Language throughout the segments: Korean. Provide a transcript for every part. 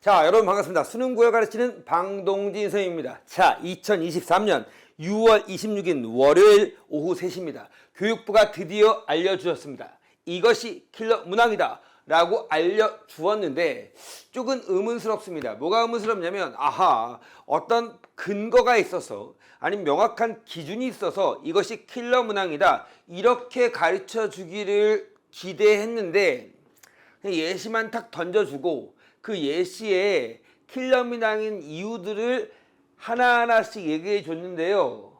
자, 여러분 반갑습니다. 수능 구역 가르치는 방동진 선생님입니다. 자, 2023년 6월 26일 월요일 오후 3시입니다. 교육부가 드디어 알려주었습니다. 이것이 킬러 문항이다. 라고 알려주었는데 조금 의문스럽습니다. 뭐가 의문스럽냐면 아하 어떤 근거가 있어서 아니면 명확한 기준이 있어서 이것이 킬러 문항이다 이렇게 가르쳐 주기를 기대했는데 예시만 탁 던져주고 그 예시에 킬러 문항인 이유들을 하나하나씩 얘기해 줬는데요.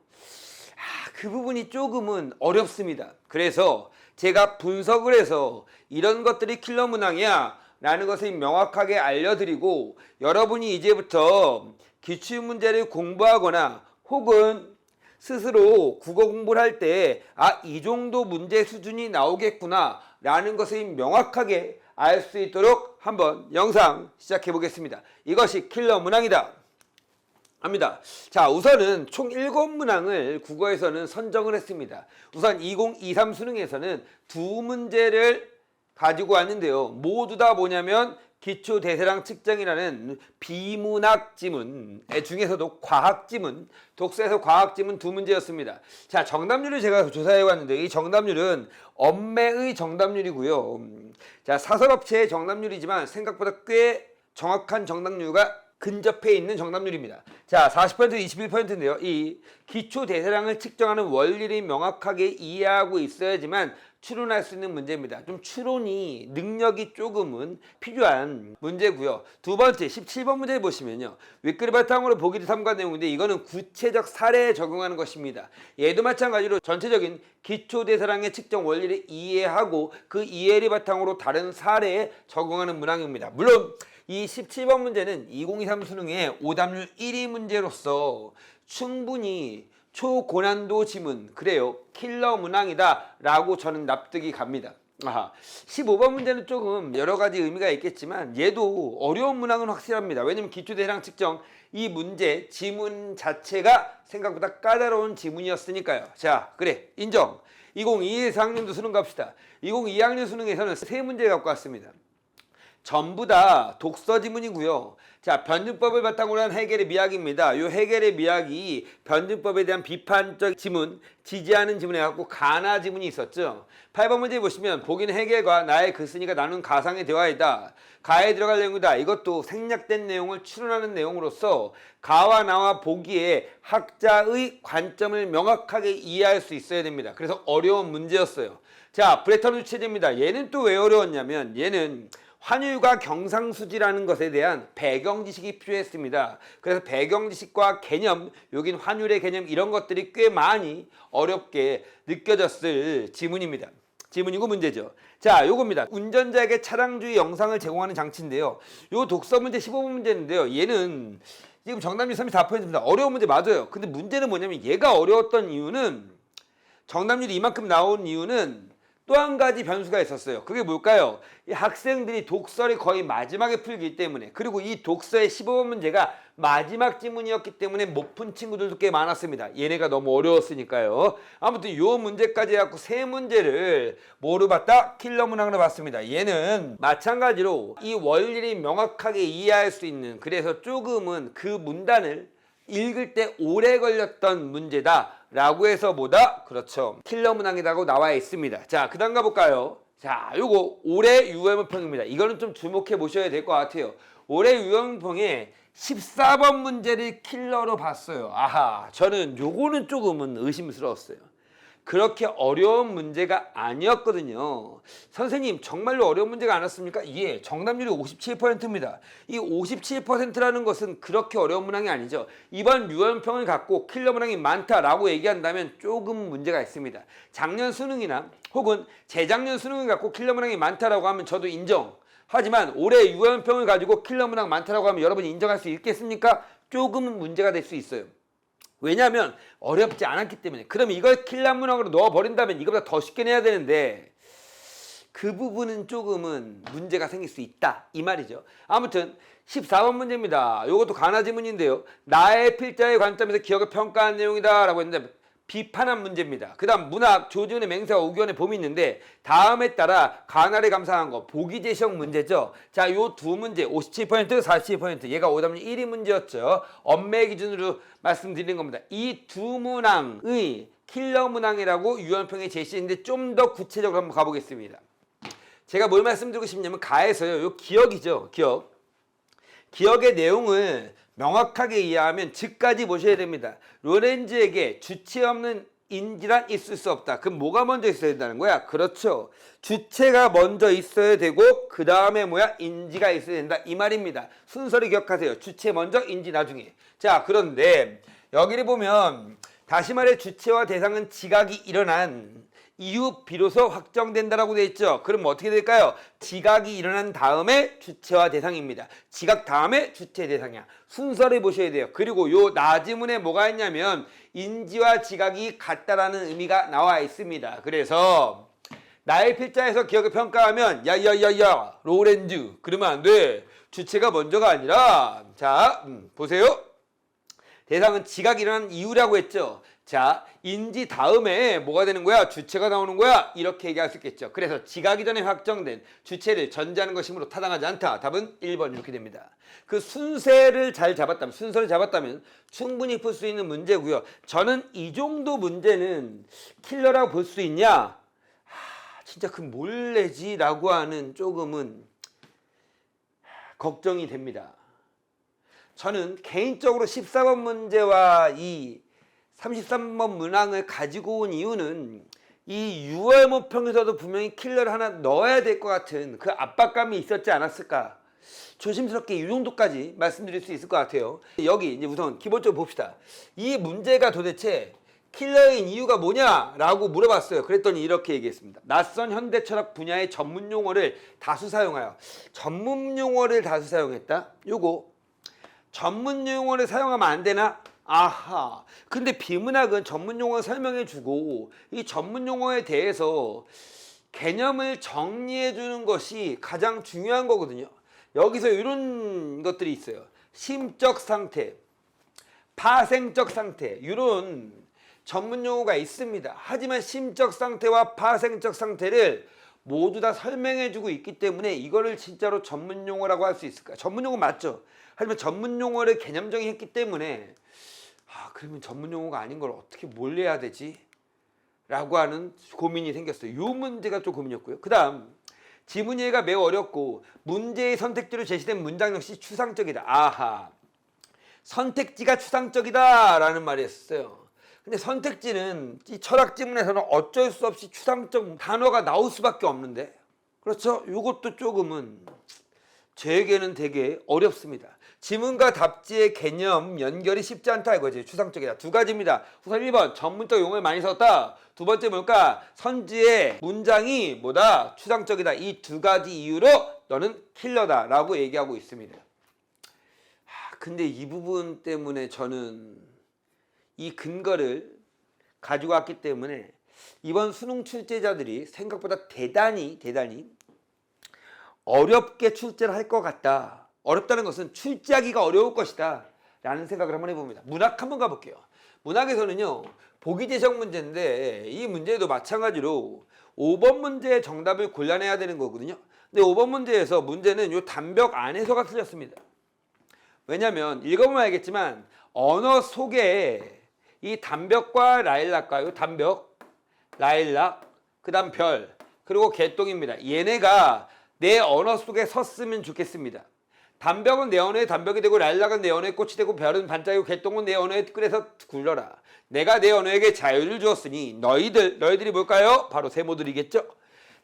아, 그 부분이 조금은 어렵습니다. 그래서 제가 분석을 해서 이런 것들이 킬러 문항이야 라는 것을 명확하게 알려드리고 여러분이 이제부터 기출 문제를 공부하거나 혹은 스스로 국어 공부를 할 때 아 이 정도 문제 수준이 나오겠구나 라는 것을 명확하게 알 수 있도록 한번 영상 시작해 보겠습니다. 이것이 킬러 문항이다. 합니다. 자, 우선은 총 7문항을 국어에서는 선정을 했습니다. 우선 2023 수능에서는 두 문제를 가지고 왔는데요. 모두 다 뭐냐면 기초 대세랑 측정이라는 비문학 지문 중에서도 과학 지문, 독서에서 과학 지문 두 문제였습니다. 자, 정답률을 제가 조사해 왔는데 이 정답률은 엄매의 정답률이고요. 음, 자, 사설업체의 정답률이지만 생각보다 꽤 정확한 정답률과 근접해 있는 정답률입니다. 자, 40% 21%인데요. 이 기초 대사량을 측정하는 원리를 명확하게 이해하고 있어야지만 추론할 수 있는 문제입니다. 좀 추론이 능력이 조금은 필요한 문제고요. 두 번째 17번 문제 보시면요. 윗글을 바탕으로 보기를 삼가 내용인데 이거는 구체적 사례에 적용하는 것입니다. 얘도 마찬가지로 전체적인 기초 대사량의 측정 원리를 이해하고 그 이해를 바탕으로 다른 사례에 적용하는 문항입니다. 물론 이 17번 문제는 2023 수능의 오답률 1위 문제로서 충분히 초고난도 지문. 그래요. 킬러 문항이다 라고 저는 납득이 갑니다. 아하. 15번 문제는 조금 여러 가지 의미가 있겠지만 얘도 어려운 문항은 확실합니다. 왜냐면 기초대량 측정 이 문제 지문 자체가 생각보다 까다로운 지문이었으니까요. 자 그래. 인정. 2021 4학년도 수능 갑시다. 2022학년 수능에서는 세 문제 갖고 왔습니다. 전부 다 독서 지문이고요. 자, 변증법을 바탕으로 한 해결의 미학입니다. 이 해결의 미학이 변증법에 대한 비판적 지문, 지지하는 지문에 갖고 가나 지문이 있었죠. 8번 문제 보시면 보기는 해결과 나의 글쓴이가 나눈 가상의 대화이다. 가에 들어갈 내용이다. 이것도 생략된 내용을 추론하는 내용으로서 가와 나와 보기에 학자의 관점을 명확하게 이해할 수 있어야 됩니다. 그래서 어려운 문제였어요. 자, 브레턴 체제입니다. 얘는 또 왜 어려웠냐면 얘는 환율과 경상수지라는 것에 대한 배경 지식이 필요했습니다. 그래서 배경 지식과 개념, 여긴 환율의 개념 이런 것들이 꽤 많이 어렵게 느껴졌을 지문입니다. 지문이고 문제죠. 자, 요겁니다. 운전자에게 차량주의 영상을 제공하는 장치인데요. 요 독서 문제 15번 문제인데요. 얘는 지금 정답률 34%입니다. 어려운 문제 맞아요. 근데 문제는 뭐냐면 얘가 어려웠던 이유는 정답률이 이만큼 나온 이유는 또 한 가지 변수가 있었어요. 그게 뭘까요? 이 학생들이 독서를 거의 마지막에 풀기 때문에 그리고 이 독서의 15번 문제가 마지막 지문이었기 때문에 못 푼 친구들도 꽤 많았습니다. 얘네가 너무 어려웠으니까요. 아무튼 요 문제까지 해갖고 세 문제를 뭐로 봤다? 킬러 문항으로 봤습니다. 얘는 마찬가지로 이 원리를 명확하게 이해할 수 있는 그래서 조금은 그 문단을 읽을 때 오래 걸렸던 문제다 라고 해서 보다? 그렇죠. 킬러 문항이라고 나와 있습니다. 자 그 다음 가볼까요? 자 요거 올해 유형문평입니다. 이거는 좀 주목해 보셔야 될 것 같아요. 올해 유형문평에 14번 문제를 킬러로 봤어요. 아하 저는 요거는 조금은 의심스러웠어요 그렇게 어려운 문제가 아니었거든요. 선생님, 정말로 어려운 문제가 아니었습니까? 예, 정답률이 57%입니다. 이 57%라는 것은 그렇게 어려운 문항이 아니죠. 이번 유언평을 갖고 킬러 문항이 많다라고 얘기한다면 조금 문제가 있습니다. 작년 수능이나 혹은 재작년 수능을 갖고 킬러 문항이 많다라고 하면 저도 인정. 하지만 올해 유언평을 가지고 킬러 문항 많다라고 하면 여러분이 인정할 수 있겠습니까? 조금은 문제가 될 수 있어요. 왜냐하면 어렵지 않았기 때문에. 그럼 이걸 킬라문항으로 넣어버린다면 이거보다 더 쉽게 내야 되는데 그 부분은 조금은 문제가 생길 수 있다. 이 말이죠. 아무튼 14번 문제입니다. 이것도 가나 지문인데요. 나의 필자의 관점에서 기억을 평가한 내용이다 라고 했는데 비판한 문제입니다. 그 다음 문학, 조지훈의 맹세와 오기원의 봄이 있는데 다음에 따라 가나를 감상한 거 보기 제시형 문제죠. 자, 요 두 문제 57% 47% 얘가 오답률 1위 문제였죠. 엄매 기준으로 말씀드린 겁니다. 이 두 문항의 킬러 문항이라고 유언평에 제시했는데 좀 더 구체적으로 한번 가보겠습니다. 제가 뭘 말씀드리고 싶냐면 가에서요. 요 기억이죠. 기억. 기억의 내용을 명확하게 이해하면 즉까지 보셔야 됩니다. 로렌즈에게 주체 없는 인지란 있을 수 없다. 그럼 뭐가 먼저 있어야 된다는 거야? 그렇죠. 주체가 먼저 있어야 되고 그 다음에 뭐야? 인지가 있어야 된다. 이 말입니다. 순서를 기억하세요. 주체 먼저, 인지 나중에. 자, 그런데 여기를 보면 다시 말해 주체와 대상은 지각이 일어난 이후 비로소 확정된다라고 돼 있죠. 그럼 어떻게 될까요? 지각이 일어난 다음에 주체와 대상입니다. 지각 다음에 주체 대상이야. 순서를 보셔야 돼요. 그리고 요 나지문에 뭐가 있냐면 인지와 지각이 같다라는 의미가 나와 있습니다. 그래서 나의 필자에서 기억을 평가하면 야야야야 로렌즈 그러면 안 돼. 주체가 먼저가 아니라 자 음, 보세요. 대상은 지각이 일어난 이유라고 했죠. 자, 인지 다음에 뭐가 되는 거야? 주체가 나오는 거야? 이렇게 얘기할 수 있겠죠. 그래서 지각이 전에 확정된 주체를 전제하는 것이므로 타당하지 않다. 답은 1번 이렇게 됩니다. 그 순세를 잘 잡았다면, 순서를 잡았다면 충분히 풀 수 있는 문제고요. 저는 이 정도 문제는 킬러라고 볼 수 있냐? 하, 진짜 그 몰래지라고 하는 조금은 걱정이 됩니다. 저는 개인적으로 14번 문제와 이 33번 문항을 가지고 온 이유는 이 6월 모평에서도 분명히 킬러를 하나 넣어야 될 것 같은 그 압박감이 있었지 않았을까. 조심스럽게 이 정도까지 말씀드릴 수 있을 것 같아요. 여기 이제 우선 기본적으로 봅시다. 이 문제가 도대체 킬러인 이유가 뭐냐라고 물어봤어요. 그랬더니 이렇게 얘기했습니다. 낯선 현대 철학 분야의 전문 용어를 다수 사용하여 전문 용어를 다수 사용했다. 요거 전문 용어를 사용하면 안 되나? 아하. 근데 비문학은 전문 용어 설명해 주고 이 전문 용어에 대해서 개념을 정리해 주는 것이 가장 중요한 거거든요. 여기서 이런 것들이 있어요. 심적 상태, 파생적 상태, 이런 전문 용어가 있습니다. 하지만 심적 상태와 파생적 상태를 모두 다 설명해 주고 있기 때문에 이거를 진짜로 전문 용어라고 할 수 있을까? 전문 용어 맞죠? 하지만 전문 용어를 개념적인 했기 때문에 아, 그러면 전문 용어가 아닌 걸 어떻게 뭘 해야 되지? 라고 하는 고민이 생겼어요. 요 문제가 좀 고민이었고요. 그 다음, 지문 이해가 매우 어렵고 문제의 선택지로 제시된 문장 역시 추상적이다. 아하. 선택지가 추상적이다라는 말이 있었어요. 근데 선택지는 이 철학 지문에서는 어쩔 수 없이 추상적 단어가 나올 수밖에 없는데 그렇죠? 이것도 조금은 저에게는 되게 어렵습니다. 지문과 답지의 개념 연결이 쉽지 않다 이거지. 추상적이다. 두 가지입니다. 우선 1번 전문적 용어를 많이 썼다. 두 번째 뭘까? 선지의 문장이 뭐다? 추상적이다. 이 두 가지 이유로 너는 킬러다 라고 얘기하고 있습니다. 하, 근데 이 부분 때문에 저는 이 근거를 가지고 왔기 때문에 이번 수능 출제자들이 생각보다 대단히 대단히 어렵게 출제를 할 것 같다 어렵다는 것은 출제하기가 어려울 것이다 라는 생각을 한번 해봅니다. 문학 한번 가볼게요. 문학에서는요 보기 제시형 문제인데 이 문제도 마찬가지로 5번 문제의 정답을 골라내야 되는 거거든요. 근데 5번 문제에서 문제는 이 단벽 안에서가 틀렸습니다. 왜냐면 읽어보면 알겠지만 언어 속에 이 단벽과 라일락과 이 단벽 라일락 그 다음 별 그리고 개똥입니다. 얘네가 내 언어 속에 섰으면 좋겠습니다 단벽은 내 언어의 단벽이 되고 랄락은 내 언어의 꽃이 되고 별은 반짝이고 개똥은 내 언어의 끓에서 굴러라. 내가 내 언어에게 자유를 주었으니 너희들 너희들이 뭘까요? 바로 세모들이겠죠.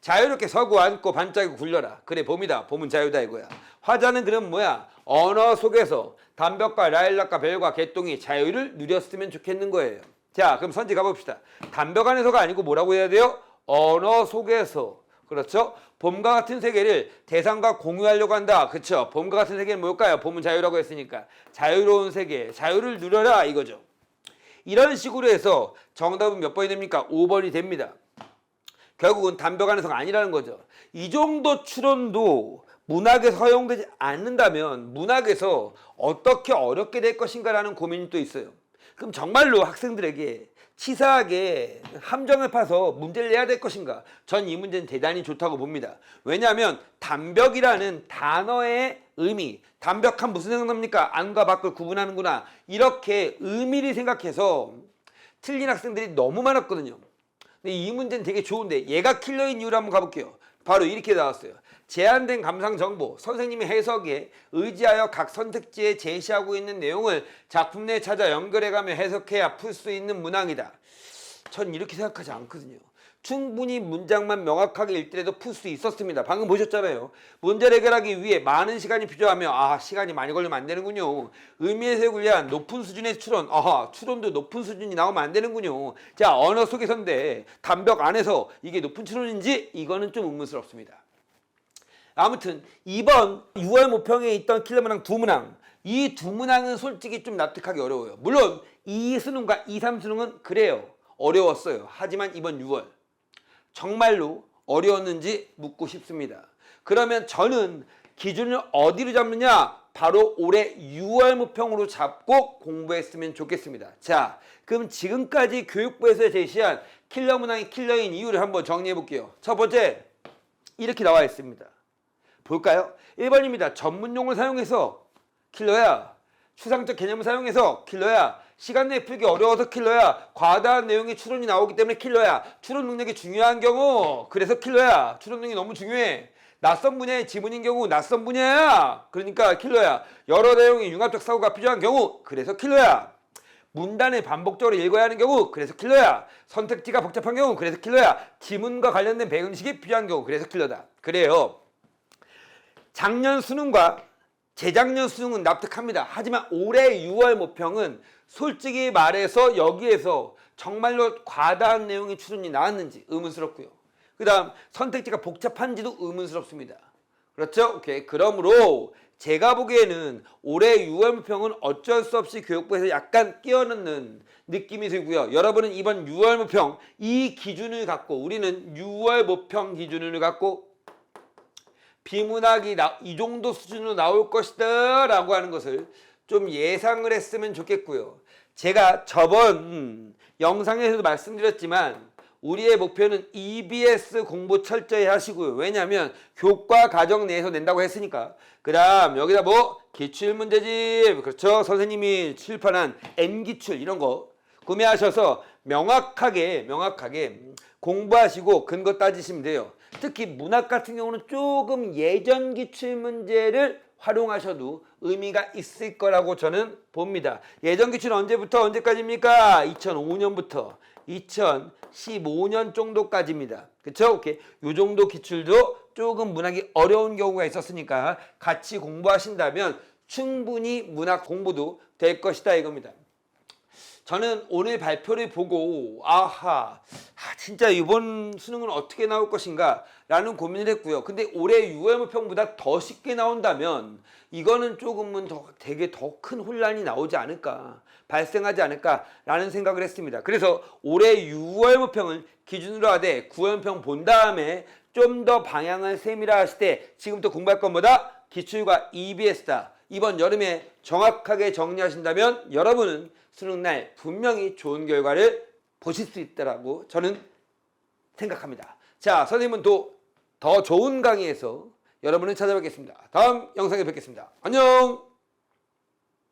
자유롭게 서고 앉고 반짝이고 굴려라. 그래 봄이다. 봄은 자유다 이거야. 화자는 그럼 뭐야? 언어 속에서 단벽과 라일락과 별과 개똥이 자유를 누렸으면 좋겠는 거예요. 자 그럼 선지 가봅시다. 단벽 안에서가 아니고 뭐라고 해야 돼요? 언어 속에서 그렇죠? 봄과 같은 세계를 대상과 공유하려고 한다. 그렇죠? 봄과 같은 세계는 뭘까요? 봄은 자유라고 했으니까 자유로운 세계, 자유를 누려라 이거죠. 이런 식으로 해서 정답은 몇 번이 됩니까? 5번이 됩니다. 결국은 단벽 안에서가 아니라는 거죠. 이 정도 추론도 문학에서 허용되지 않는다면 문학에서 어떻게 어렵게 될 것인가라는 고민이 또 있어요. 그럼 정말로 학생들에게 치사하게 함정을 파서 문제를 내야 될 것인가? 전 이 문제는 대단히 좋다고 봅니다. 왜냐하면 담벽이라는 단어의 의미, 담벽한 무슨 생각납니까? 안과 밖을 구분하는구나. 이렇게 의미를 생각해서 틀린 학생들이 너무 많았거든요. 근데 이 문제는 되게 좋은데 얘가 킬러인 이유를 한번 가볼게요. 바로 이렇게 나왔어요. 제한된 감상 정보, 선생님의 해석에 의지하여 각 선택지에 제시하고 있는 내용을 작품 내에 찾아 연결해가며 해석해야 풀 수 있는 문항이다. 전 이렇게 생각하지 않거든요. 충분히 문장만 명확하게 읽더라도 풀 수 있었습니다. 방금 보셨잖아요. 문제를 해결하기 위해 많은 시간이 필요하며 아 시간이 많이 걸리면 안 되는군요. 의미 해석을 위한 높은 수준의 추론, 아하 추론도 높은 수준이 나오면 안 되는군요. 자 언어 속에서인데 담벽 안에서 이게 높은 추론인지 이거는 좀 의문스럽습니다. 아무튼 이번 6월 모평에 있던 킬러 문항 두 문항 이 두 문항은 솔직히 좀 납득하기 어려워요. 물론 2 수능과 2, 3 수능은 그래요. 어려웠어요. 하지만 이번 6월 정말로 어려웠는지 묻고 싶습니다. 그러면 저는 기준을 어디로 잡느냐? 바로 올해 6월 모평으로 잡고 공부했으면 좋겠습니다. 자, 그럼 지금까지 교육부에서 제시한 킬러 문항이 킬러인 이유를 한번 정리해 볼게요. 첫 번째, 이렇게 나와 있습니다. 볼까요? 1번입니다. 전문용어를 사용해서 킬러야. 추상적 개념을 사용해서 킬러야. 시간 내에 풀기 어려워서 킬러야. 과다한 내용의 추론이 나오기 때문에 킬러야. 추론 능력이 중요한 경우 그래서 킬러야. 추론 능력이 너무 중요해. 낯선 분야의 지문인 경우 낯선 분야야. 그러니까 킬러야. 여러 내용의 융합적 사고가 필요한 경우 그래서 킬러야. 문단을 반복적으로 읽어야 하는 경우 그래서 킬러야. 선택지가 복잡한 경우 그래서 킬러야. 지문과 관련된 배경식이 필요한 경우 그래서 킬러다. 그래요. 작년 수능과 재작년 수능은 납득합니다. 하지만 올해 6월 모평은 솔직히 말해서 여기에서 정말로 과다한 내용의 추론이 나왔는지 의문스럽고요. 그 다음 선택지가 복잡한지도 의문스럽습니다. 그렇죠? 오케이. 그러므로 제가 보기에는 올해 6월 모평은 어쩔 수 없이 교육부에서 약간 끼어넣는 느낌이 들고요. 여러분은 이번 6월 모평 이 기준을 갖고 우리는 6월 모평 기준을 갖고 비문학이 나, 이 정도 수준으로 나올 것이다 라고 하는 것을 좀 예상을 했으면 좋겠고요. 제가 저번 음, 영상에서도 말씀드렸지만 우리의 목표는 EBS 공부 철저히 하시고요. 왜냐하면 교과 과정 내에서 낸다고 했으니까. 그 다음 여기다 뭐 기출문제집 그렇죠. 선생님이 출판한 N기출 이런 거 구매하셔서 명확하게 명확하게 공부하시고 근거 따지시면 돼요. 특히 문학 같은 경우는 조금 예전 기출 문제를 활용하셔도 의미가 있을 거라고 저는 봅니다. 예전 기출 언제부터 언제까지입니까? 2005년부터 2015년 정도까지입니다. 그쵸? 오케이. 요 정도 기출도 조금 문학이 어려운 경우가 있었으니까 같이 공부하신다면 충분히 문학 공부도 될 것이다 이겁니다. 저는 오늘 발표를 보고 아하 아, 진짜 이번 수능은 어떻게 나올 것인가 라는 고민을 했고요. 근데 올해 6월 모평보다 더 쉽게 나온다면 이거는 조금은 더 되게 더 큰 혼란이 나오지 않을까 발생하지 않을까 라는 생각을 했습니다. 그래서 올해 6월 모평은 기준으로 하되 9월 모평 본 다음에 좀 더 방향을 세밀화하실 때 지금부터 공부할 것보다 기출과 EBS다. 이번 여름에 정확하게 정리하신다면 여러분은 수능날 분명히 좋은 결과를 보실 수 있다라고 저는 생각합니다. 자, 선생님은 또 더 좋은 강의에서 여러분을 찾아뵙겠습니다. 다음 영상에 뵙겠습니다. 안녕!